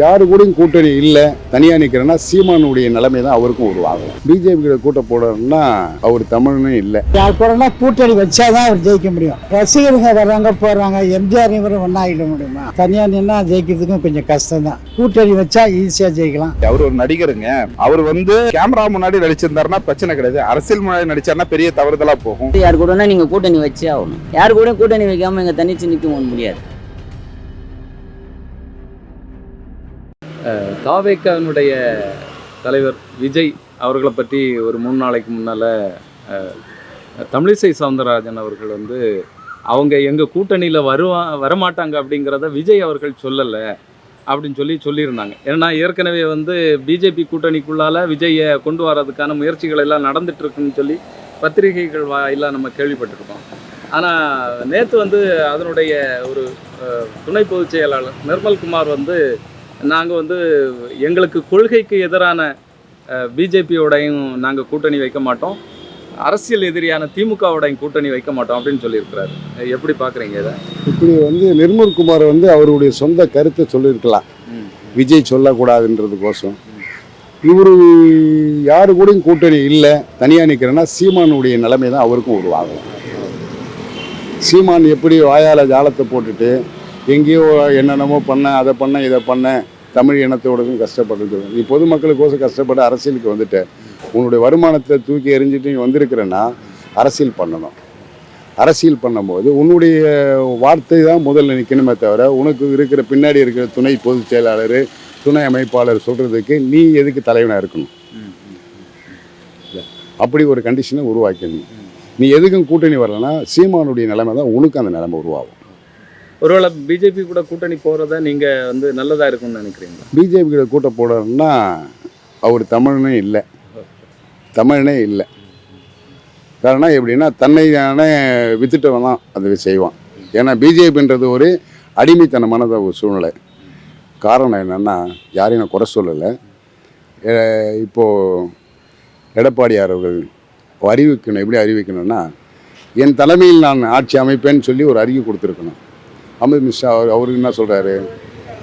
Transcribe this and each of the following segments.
யாரு கூடயும் கூட்டணி இல்லை தனியா நிக்கிறேன்னா சீமானுடைய நிலைமை தான் அவருக்கும் உருவாகும். பிஜேபி கூட்ட போடணும்னா அவர் தமிழ்னு இல்லை. யார் கூடனா கூட்டணி வச்சாதான் அவர் ஜெயிக்க முடியும். ரசிகருங்க வர்றாங்க போறாங்க எம்ஜிஆர் இவரும் ஒன்றாகிட முடியுமா? தனியா நின்னா ஜெயிக்கிறதுக்கும் கொஞ்சம் கஷ்டம் தான் கூட்டணி வச்சா ஈஸியா ஜெயிக்கலாம். அவர் ஒரு நடிகருங்க. அவர் வந்து கேமரா முன்னாடி நடிச்சிருந்தாருன்னா பிரச்சனை கிடையாது. அரசியல் முன்னாடி நடிச்சாருன்னா பெரிய தவறுதலா போகும். யார் கூடனா நீங்க கூட்டணி வச்சே ஆகணும். யார் கூட கூட்டணி வைக்காம இங்க தனிச்சு நிக்க முடியாது. தாவேக்காவினுடைய தலைவர் விஜய் அவர்களை பற்றி ஒரு மூணு நாளைக்கு முன்னால் தமிழிசை சவுந்தரராஜன் அவர்கள் வந்து அவங்க எங்கள் கூட்டணியில் வருவா வரமாட்டாங்க அப்படிங்கிறத விஜய் அவர்கள் சொல்லலை அப்படின்னு சொல்லி சொல்லியிருந்தாங்க. ஏன்னா ஏற்கனவே வந்து பிஜேபி கூட்டணிக்குள்ளால விஜயை கொண்டு வர்றதுக்கான முயற்சிகள் எல்லாம் நடந்துட்டுருக்குன்னு சொல்லி பத்திரிகைகள் வாயிலாக நம்ம கேள்விப்பட்டிருக்கோம். ஆனால் நேற்று வந்து அதனுடைய ஒரு துணை பொதுச் செயலாளர் நிர்மல்குமார் வந்து நாங்கள் வந்து எங்களுக்கு கொள்கைக்கு எதிரான பிஜேபியோடையும் நாங்கள் கூட்டணி வைக்க மாட்டோம். அரசியல் எதிரியான திமுகவோடையும் கூட்டணி வைக்க மாட்டோம் அப்படின்னு சொல்லியிருக்கிறாரு. எப்படி பார்க்குறீங்க இதை? இப்படி வந்து நிர்மல்குமார் வந்து அவருடைய சொந்த கருத்தை சொல்லியிருக்கலாம். விஜய் சொல்லக்கூடாதுன்றதுக்கோசம். இவர் யாரு கூடயும் கூட்டணி இல்லை. தனியா நிக்கிறேன்னா சீமானுடைய நிலைமை தான் அவருக்கும் உருவாகும். சீமான் எப்படி வாயால ஜாலத்தை போட்டுட்டு எங்கேயோ என்னென்னமோ பண்ண அதை பண்ண இதை பண்ண தமிழ் இனத்தோடக்கும் கஷ்டப்பட்டு நீ பொதுமக்களுக்கோசம் கஷ்டப்பட்டு அரசியலுக்கு வந்துட்ட. உன்னுடைய வருமானத்தை தூக்கி எறிஞ்சிட்டு நீ வந்திருக்கிறேன்னா அரசியல் பண்ணணும். அரசியல் பண்ணும்போது உன்னுடைய வார்த்தை தான் முதல்ல நிற்கணுமே தவிர உனக்கு இருக்கிற பின்னாடி இருக்கிற துணை பொதுச் செயலாளர் துணை அமைப்பாளர் சொல்கிறதுக்கு நீ எதுக்கு தலைவனாக இருக்கணும்? அப்படி ஒரு கண்டிஷனை உருவாக்கணும் நீ எதுக்கும் கூட்டணி வரலன்னா சீமானுடைய நிலைமை தான் உனக்கு அந்த நிலைமை உருவாகும். ஒருவேளை பிஜேபி கூட கூட்டணி போகிறத நீங்கள் வந்து நல்லதாக இருக்கும்னு நினைக்கிறீங்களா? பிஜேபி கூட கூட்ட போடணும்னா அவர் தமிழனே இல்லை. தமிழனே இல்லை. காரணம் எப்படின்னா தன்னை தானே வித்துட்டவன் தான் அதை செய்வான். ஏன்னா பிஜேபின்றது ஒரு அடிமைத்தனமான ஒரு சூழ்நிலை. காரணம் என்னென்னா யாரையும் நான் குறை சொல்லலை. இப்போது எடப்பாடியார் அவர்கள் அறிவிக்கணும் எப்படி அறிவிக்கணும்னா என் தலைமையில் நான் ஆட்சி அமைப்பேன்னு சொல்லி ஒரு அறிக்கை கொடுத்துருக்கணும். அமித் மிஷா அவர் அவருக்கு என்ன சொல்கிறாரு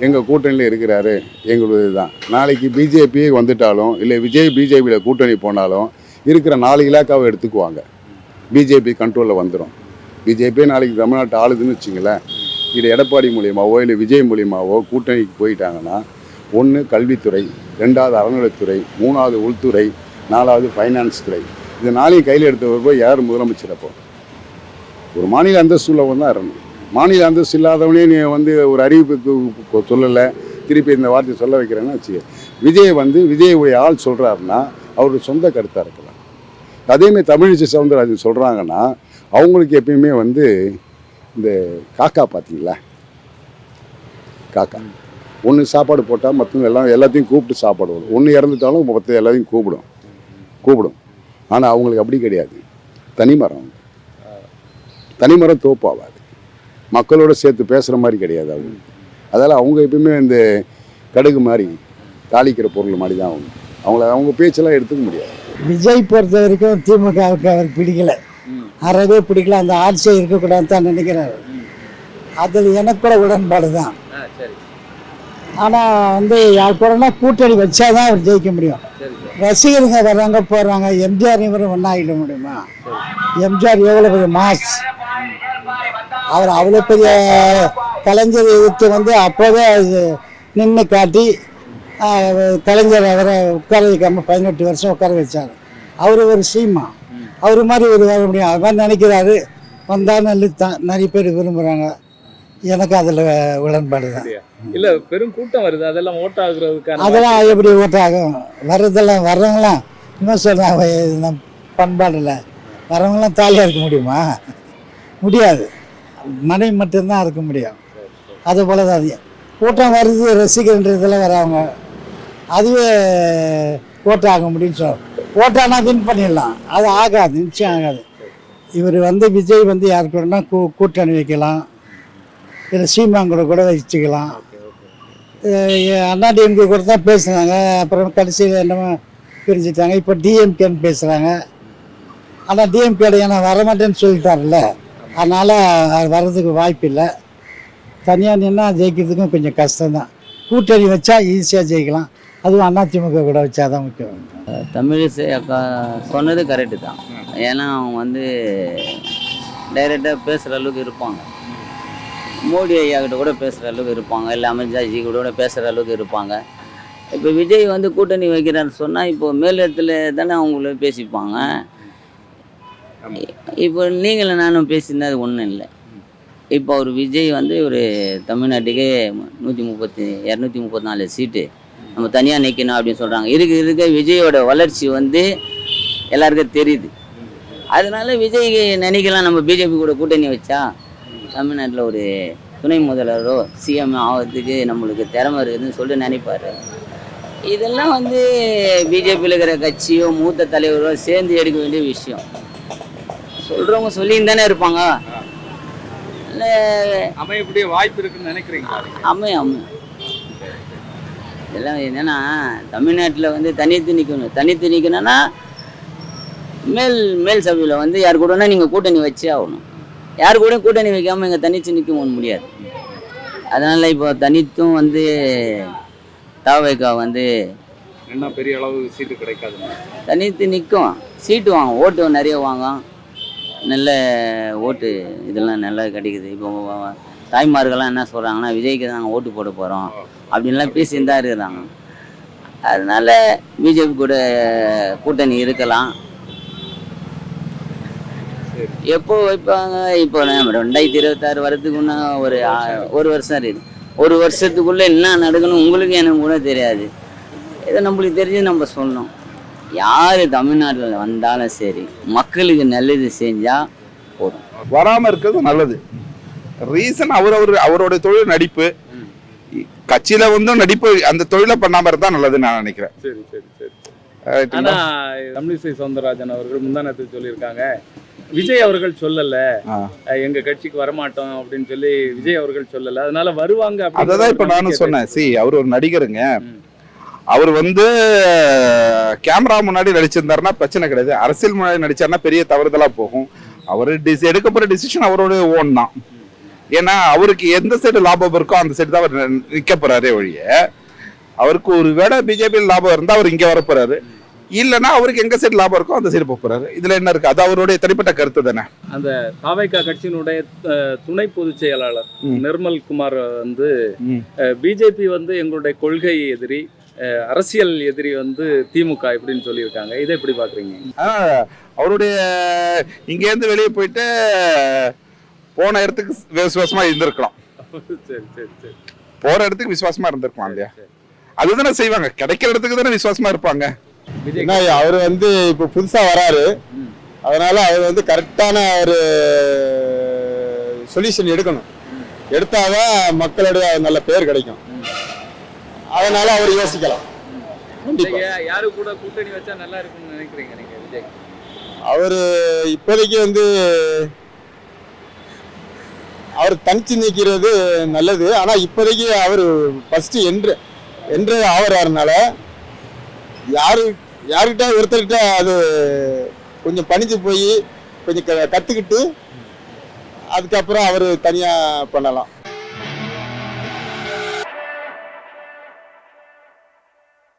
எங்கள் கூட்டணியில் இருக்கிறாரு எங்களுடைய தான் நாளைக்கு பிஜேபி வந்துட்டாலும் இல்லை விஜய் பிஜேபியில் கூட்டணி போனாலும் இருக்கிற நாலு இலாக்காவை எடுத்துக்குவாங்க. பிஜேபி கண்ட்ரோலில் வந்துடும் பிஜேபி நாளைக்கு தமிழ்நாட்டை ஆளுதுன்னு வச்சுங்களேன் இது எடப்பாடி மூலியமாவோ இல்லை விஜய் மூலியமாவோ கூட்டணிக்கு போயிட்டாங்கன்னா ஒன்று கல்வித்துறை ரெண்டாவது அறநிலைத்துறை மூணாவது உள்துறை நாலாவது ஃபைனான்ஸ் துறை. இது நாளையும் கையில் எடுத்த போய் யார் முதலமைச்சர் அப்போ ஒரு மாநில அந்தஸ்து உள்ளவன் தான் இருக்கணும் மாநில அந்தஸ்து இல்லாதவனே நீ வந்து ஒரு அறிவிப்புக்கு சொல்லலை. திருப்பி இந்த வார்த்தையை சொல்ல வைக்கிறேன்னு வச்சுக்க. விஜய் வந்து விஜயுடைய ஆள் சொல்கிறாருன்னா அவருடைய சொந்த கருத்தாக இருக்கலாம். அதேமாதிரி தமிழிசை சவுந்தரராஜன் சொல்கிறாங்கன்னா அவங்களுக்கு எப்பயுமே வந்து இந்த காக்கா பார்த்தீங்களா? காக்கா. ஒன்று சாப்பாடு போட்டால் மற்றவங்க எல்லாம் எல்லாத்தையும் கூப்பிட்டு சாப்பாடு வரும் ஒன்று இறந்துட்டாலும் மற்ற எல்லாத்தையும் கூப்பிடும். கூப்பிடும். ஆனால் அவங்களுக்கு அப்படி கிடையாது. தனிமரம் தனிமரம் தோப்பாவாது மக்களோட சேர்த்து பேசுகிற மாதிரி கிடையாது அவங்க. அதனால் அவங்க எப்பயுமே இந்த கடுகு மாதிரி தாளிக்கிற பொருள் மாதிரி தான் அவங்க. அவங்கள அவங்க பேச்செல்லாம் எடுத்துக்க முடியாது. விஜய் பொறுத்த வரைக்கும் திமுகவுக்கு அவர் பிடிக்கல. அறவே பிடிக்கல. அந்த ஆட்சியை இருக்கக்கூடாதுன்னு தான் நினைக்கிறாரு. அதில் எனக்கு கூட உடன்பாடு தான். ஆனால் வந்து யார் கூடனா கூட்டணி வச்சாதான் அவர் ஜெயிக்க முடியும். ரசிகருங்க வர்றாங்க போகிறாங்க எம்ஜிஆர் இவரும் ஒன்றாகிட முடியுமா? எம்ஜிஆர் எவ்வளோ பெரிய மாஸ். அவர் அவ்வளோ பெரிய கலைஞர் எதிர்த்து வந்து அப்போவே நின்று காட்டி கலைஞர் அவரை உட்கார வைக்காம பதினெட்டு வருஷம் உட்கார வச்சார். அவர் ஒரு சீமா. அவர் மாதிரி ஒரு வர முடியும். அவர் மாதிரி நினைக்கிறாரு. வந்தால் நல்லுத்தான் நிறைய பேர் விரும்புகிறாங்க எனக்கு அதில் உடன்பாடு தான். இல்ல பெரும் கூட்டம் வருது. அதெல்லாம் ஓட் ஆகுறதுக்கான அதெல்லாம் எப்படி ஓட்டாகும் வர்றதெல்லாம் வர்றவங்களாம் இன்னும் சொல்கிறாங்க பண்பாடில் வர்றவங்களாம் தாலியாக இருக்க முடியுமா? முடியாது. மனைவி மட்டும்தான் இருக்க முடியும். அது போல தான் அது. கூட்டம் வருது ரசிகன்றதில் வராங்க அதுவே ஓட்டாக முடியும்னு சொல்லுவோம் ஓட்டானா வின் பண்ணிடலாம். அது ஆகாது நிச்சயம் ஆகாது. இவர் வந்து விஜய் வந்து யார் கூடனா கூ கூட்டணி வைக்கலாம். இல்லை சீமாங்கூட கூட வச்சுக்கலாம் அண்ணா டிஎம்கே கூட தான் பேசுனாங்க அப்புறம் கடைசியில் என்னமோ பிரிஞ்சுட்டாங்க. இப்போ டிஎம்கேன்னு பேசுகிறாங்க ஆனால் டிஎம்கேட ஏன்னா வரமாட்டேன்னு சொல்லிட்டாருல்ல. அதனால் வர்றதுக்கு வாய்ப்பு இல்லை. தனியாக நின்னா ஜெயிக்கிறதுக்கும் கொஞ்சம் கஷ்டம்தான். கூட்டணி வச்சா ஈஸியாக ஜெயிக்கலாம். அதுவும் அதிமுக கூட வச்சா தான் முக்கியம். தமிழிசை அக்கா சொன்னது கரெக்டு தான். ஏன்னா அவங்க வந்து டைரெக்டாக பேசுகிற அளவுக்கு இருப்பாங்க. மோடி ஐயா கிட்ட கூட பேசுகிற அளவுக்கு இருப்பாங்க. இல்லை அமித்ஷாஜி கூட கூட பேசுகிற அளவுக்கு இருப்பாங்க. இப்போ விஜய் வந்து கூட்டணி வைக்கிறான்னு சொன்னால் இப்போ மேலிடத்துல தானே அவங்கள பேசிப்பாங்க. இப்போ நீங்களும் நானும் பேசியிருந்தா அது ஒன்றும் இல்லை. இப்போ அவர் விஜய் வந்து ஒரு தமிழ்நாட்டுக்கே நூற்றி முப்பத்தி இரநூத்தி முப்பத்தி நாலு சீட்டு. நம்ம தனியாக நிற்கணும் அப்படின்னு சொல்கிறாங்க இருக்க இருக்க விஜயோட வளர்ச்சி வந்து எல்லாருக்கும் தெரியுது. அதனால விஜய் நினைக்கலாம் நம்ம பிஜேபி கூட கூட்டணி வச்சா தமிழ்நாட்டில் ஒரு துணை முதல்வரோ சிஎம் ஆகிறதுக்கு நம்மளுக்கு திறமை இருக்குதுன்னு சொல்லிட்டு நினைப்பார். இதெல்லாம் வந்து பிஜேபியில் இருக்கிற கட்சியோ மூத்த தலைவரோ சேர்ந்து எடுக்க வேண்டிய விஷயம். சொல்கிறவங்க சொல்லின்னு தானே இருப்பாங்க அமையக்கூடிய வாய்ப்பு இருக்குன்னு நினைக்கிறீங்களா? அமையும் அமையும். இதெல்லாம் என்னன்னா தமிழ்நாட்டில் வந்து தனித்து நிற்கணும் தனித்து நிற்கணும்னா மேல் மேல் சபையில் வந்து யார் கூடனா நீங்கள் கூட்டணி வச்சே ஆகணும். யார் கூட கூட்டணி வைக்காமல் இங்கே தனித்து நிற்க முடியாது. அதனால் இப்போ தனித்தும் வந்து தாவைக்கா வந்து என்ன பெரிய அளவு சீட்டு கிடைக்காதுங்க. தனித்து நிற்கும் சீட்டு வாங்கும். ஓட்டு நிறைய வாங்கும். நல்ல ஓட்டு இதெல்லாம் நல்லா கிடைக்குது. இப்போ தாய்மார்கள்லாம் என்ன சொல்கிறாங்கன்னா விஜய்க்கு நாங்கள் ஓட்டு போட போகிறோம் அப்படின்லாம் பேசியிருந்தா இருக்கிறாங்க. அதனால் பிஜேபி கூட கூட்டணி இருக்கலாம். எப்போ வைப்பாங்க? இப்போ நம்ம ரெண்டாயிரத்தி இருபத்தாறு வரதுக்குன்னா ஒரு ஒரு வருஷம் இருக்குது ஒரு வருஷத்துக்குள்ளே என்ன நடக்கணும் உங்களுக்கு எனக்கு கூட தெரியாது. இதை நம்மளுக்கு தெரிஞ்சு நம்ம சொல்லணும். யார் தமிழ்நாட்டில் வந்தாலும் சரி மக்களுக்கு நல்லது செஞ்சால் போதும். வராம இருக்கிறது நல்லது. ரீசன் அவர் அவர் அவரோட தொழில் நடிப்பு. கட்சியில வந்து நடிப்பு அந்த தொழிலை பண்ணாம இருந்தா நல்லதுன்னு நான் நினைக்கிறேன். சரி சரி சரி. ரைட்டுங்களா? ஆனா தமிழிசை சவுந்தரராஜன் அவர்கள் முந்தானத்தில் சொல்லியிருக்காங்க. விஜய் அவர்கள் சொல்லல. எங்க கட்சிக்கு வரமாட்டோம் அப்படின்னு சொல்லி விஜய் அவர்கள் சொல்லல. அதனால வருவாங்க அததான் இப்ப நானும் சொன்னேன். சி அவர் ஒரு நடிகருங்க. அவர் வந்து கேமரா முன்னாடி நடிச்சிருந்தாருன்னா பிரச்சனை கிடையாது. அரசியல் முன்னாடி நடிச்சாருன்னா பெரிய தவறுதலா போகும். அவர் டிஸ் எடுக்க போற டிசிஷன் அவரோட ஓன் தான். ஏன்னா அவருக்கு எந்த சைடு லாபம் இருக்கோ அந்த சைடு தான் அவர் நி- நிக்க போறாரே ஒழிய அவருக்கு ஒரு வேளை பிஜேபி லாபம் இருந்தா அவர் இங்க வர போறாரு. இல்லைன்னா அவருக்கு எங்க சைடு லாபம் இருக்கோ அந்த சைடு போக போறாரு. இதுல என்ன இருக்கு? அது அவருடைய தனிப்பட்ட கருத்து தானே. அந்த தாவைக்கா கட்சியினுடைய துணை பொதுச் செயலாளர். நிர்மல் குமார் வந்து. பிஜேபி வந்து எங்களுடைய கொள்கை எதிரி. அரசியல் எதிரி வந்து திமுக இப்படின்னு சொல்லியிருக்காங்க. இதை எப்படி பாக்குறீங்க? ஆனா, அவருடைய இங்கேருந்து வெளியே போயிட்டு போன இடத்துக்கு விசுவாசமா இருந்திருக்கலாம். சரி சரி சரி. போற இடத்துக்கு விசுவாசமா இருந்திருக்கலாம் இல்லையா? அதுதானே செய்வாங்க. கிடைக்கிற இடத்துக்கு தானே விசுவாசமா இருப்பாங்க. அவர் வந்து இப்போ புதுசா வராரு. அதனால அவர் வந்து கரெக்டான ஒரு சொல்யூஷன் எடுக்கணும். எடுத்தாதான் மக்களுடைய நல்ல பேர் கிடைக்கும். அதனால அவர் யோசிக்கலாம். கண்டிப்பா. நீங்க யாரு கூட கூட்டணி வச்சா நல்லா இருக்கும்னு நினைக்கிறீங்க நீங்க விஜய்? அவர் இப்போதைக்கு வந்து அவர் தனிச்சு நிற்கிறது நல்லது. ஆனா இப்போதைக்கு அவர் ஃபர்ஸ்ட் என்று என்று ஆவறாருனால யாரு யாருக்கிட்ட ஒருத்தர்கிட்ட அது கொஞ்சம் பணிஞ்சு போய் கொஞ்சம் க- கத்துக்கிட்டு அதுக்கப்புறம் அவர் தனியா பண்ணலாம்.